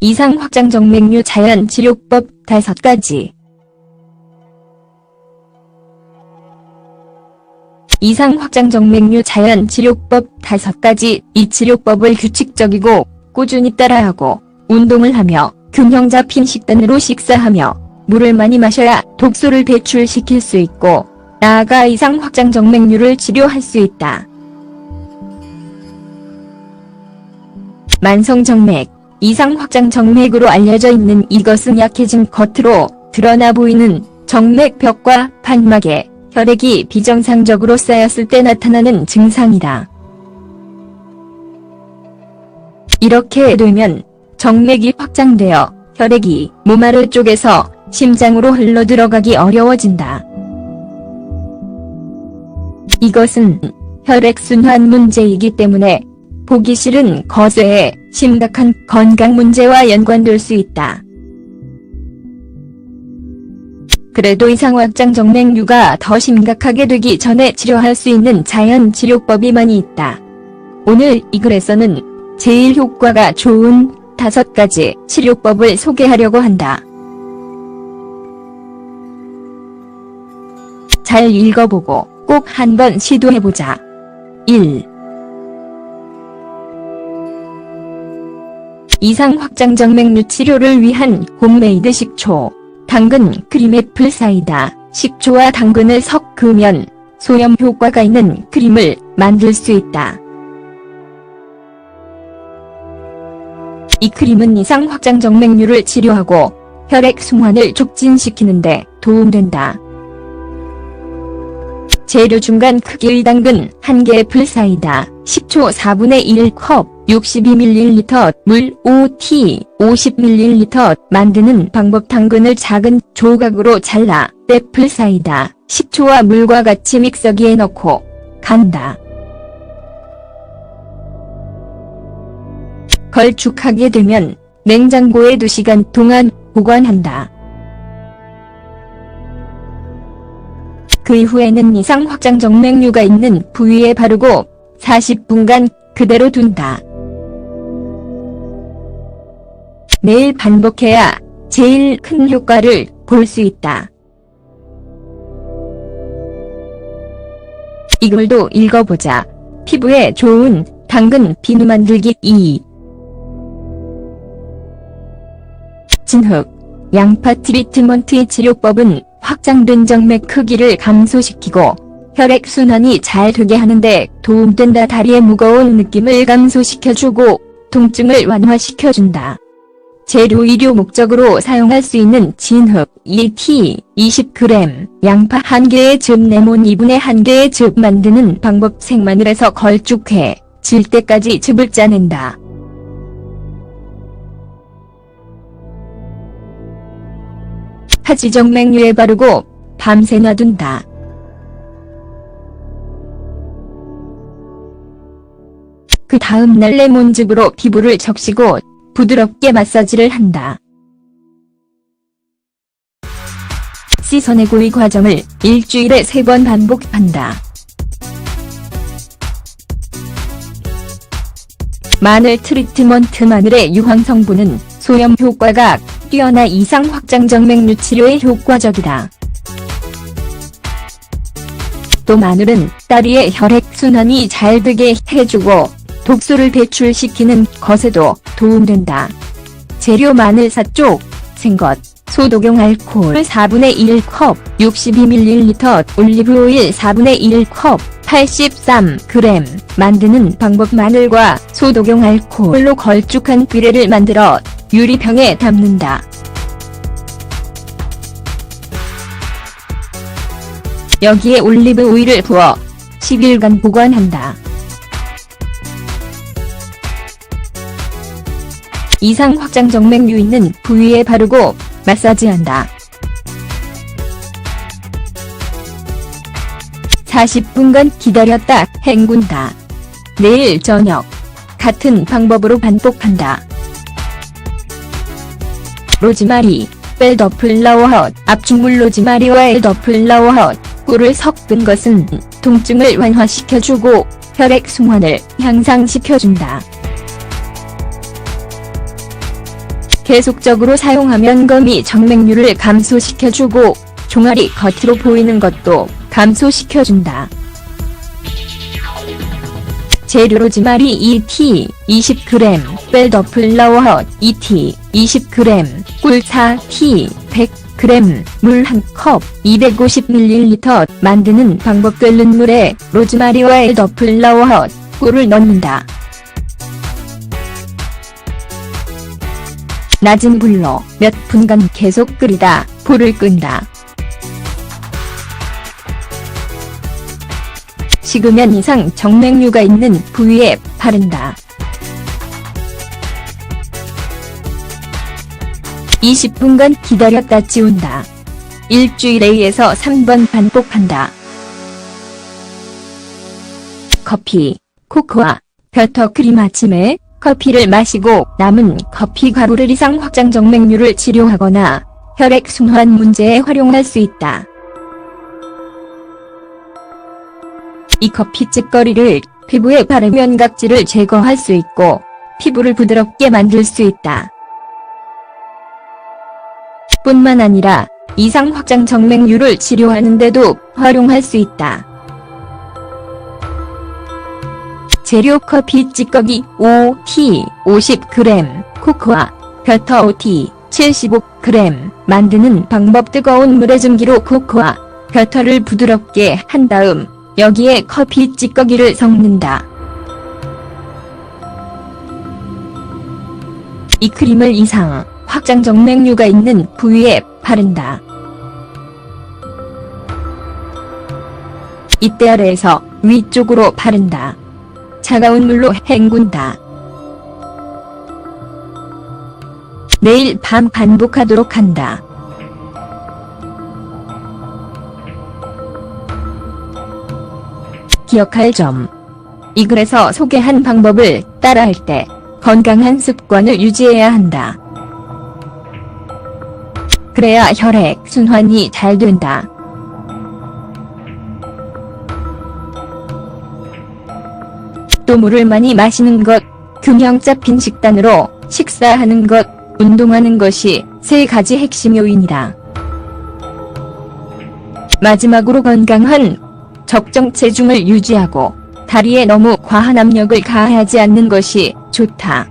이상 확장 정맥류 자연 치료법 다섯 가지. 이상 확장 정맥류 자연 치료법 다섯 가지. 이 치료법을 규칙적이고 꾸준히 따라하고 운동을 하며 균형 잡힌 식단으로 식사하며 물을 많이 마셔야 독소를 배출시킬 수 있고 나아가 이상 확장 정맥류를 치료할 수 있다. 만성 정맥 이상 확장 정맥으로 알려져 있는 이것은 약해진 겉으로 드러나 보이는 정맥벽과 판막에 혈액이 비정상적으로 쌓였을 때 나타나는 증상이다. 이렇게 되면 정맥이 확장되어 혈액이 몸 아래쪽에서 심장으로 흘러 들어가기 어려워진다. 이것은 혈액순환 문제이기 때문에 보기 싫은 거쇠에 심각한 건강 문제와 연관될 수 있다. 그래도 이상 확장 정맥류가 더 심각하게 되기 전에 치료할 수 있는 자연 치료법이 많이 있다. 오늘 이 글에서는 제일 효과가 좋은 다섯 가지 치료법을 소개하려고 한다. 잘 읽어보고 꼭 한번 시도해보자. 1. 이상 확장 정맥류 치료를 위한 홈메이드 식초, 당근 크림 애플 사이다, 식초와 당근을 섞으면 소염 효과가 있는 크림을 만들 수 있다. 이 크림은 이상 확장 정맥류를 치료하고 혈액 순환을 촉진시키는데 도움된다. 재료 중간 크기의 당근 1개 애플 사이다, 식초 4분의 1컵, 62ml, 물 5t, 50ml 만드는 방법 당근을 작은 조각으로 잘라 애플 사이다, 식초와 물과 같이 믹서기에 넣고 간다. 걸쭉하게 되면 냉장고에 2시간 동안 보관한다. 그 이후에는 이상 확장 정맥류가 있는 부위에 바르고 40분간 그대로 둔다. 매일 반복해야 제일 큰 효과를 볼 수 있다. 이걸도 읽어보자. 피부에 좋은 당근 비누 만들기 2. 진흙, 양파 트리트먼트의 치료법은 확장된 정맥 크기를 감소시키고 혈액 순환이 잘 되게 하는데 도움된다. 다리의 무거운 느낌을 감소시켜주고 통증을 완화시켜준다. 재료 의료 목적으로 사용할 수 있는 진흙 2T 20g, 양파 1개의 즙 레몬 2분의 1개의 즙 만드는 방법 생마늘에서 걸쭉해 질 때까지 즙을 짜낸다. 하지정 맥류에 바르고 밤새 놔둔다. 그 다음 날 레몬즙으로 피부를 적시고 부드럽게 마사지를 한다. 씻어내고 이 과정을 일주일에 세 번 반복한다. 마늘 트리트먼트 마늘의 유황 성분은 소염 효과가 뛰어나 이상 확장 정맥류 치료에 효과적이다. 또 마늘은 다리의 혈액 순환이 잘 되게 해주고 독소를 배출시키는 것에도 도움된다. 재료 마늘 4쪽, 생것, 소독용 알코올 4분의 1컵, 62ml, 올리브오일 4분의 1컵, 83g 만드는 방법 마늘과 소독용 알코올로 걸쭉한 비레를 만들어 유리병에 담는다. 여기에 올리브 오일을 부어 10일간 보관한다. 이상 확장 정맥류 있는 부위에 바르고 마사지한다. 40분간 기다렸다 헹군다. 내일 저녁 같은 방법으로 반복한다. 로즈마리, 벨더플라워헛, 압축물 로즈마리와 엘더플라워헛, 꿀을 섞은 것은 통증을 완화시켜주고 혈액 순환을 향상시켜준다. 계속적으로 사용하면 거미 정맥류를 감소시켜주고 종아리 겉으로 보이는 것도 감소시켜준다. 재료 로즈마리 2t 20g, 벨더플라워 2t 20g, 꿀 4t 100g, 물 1컵 250ml 만드는 방법 끓는 물에 로즈마리와 엘더플라워, 꿀을 넣는다. 낮은 불로 몇 분간 계속 끓이다 불을 끈다. 식으면 이상 정맥류가 있는 부위에 바른다. 20분간 기다렸다 지운다. 일주일에 2에서 3번 반복한다. 커피, 코코아, 버터크림 아침에 커피를 마시고 남은 커피 가루를 이상 확장 정맥류를 치료하거나 혈액 순환 문제에 활용할 수 있다. 이 커피 찌꺼리를 피부에 바르면 각질을 제거할 수 있고 피부를 부드럽게 만들 수 있다. 뿐만 아니라 이상 확장 정맥류를 치료하는데도 활용할 수 있다. 재료 커피 찌꺼기 5t 50g, 코코아, 버터 5t 75g 만드는 방법 뜨거운 물에 증기로 코코아, 버터를 부드럽게 한 다음 여기에 커피 찌꺼기를 섞는다. 이 크림을 이상 확장 정맥류가 있는 부위에 바른다. 이때 아래에서 위쪽으로 바른다. 차가운 물로 헹군다. 매일 밤 반복하도록 한다. 기억할 점. 이 글에서 소개한 방법을 따라할 때 건강한 습관을 유지해야 한다. 그래야 혈액 순환이 잘 된다. 또 물을 많이 마시는 것, 균형 잡힌 식단으로 식사하는 것, 운동하는 것이 세 가지 핵심 요인이다. 마지막으로 건강한 적정 체중을 유지하고 다리에 너무 과한 압력을 가하지 않는 것이 좋다.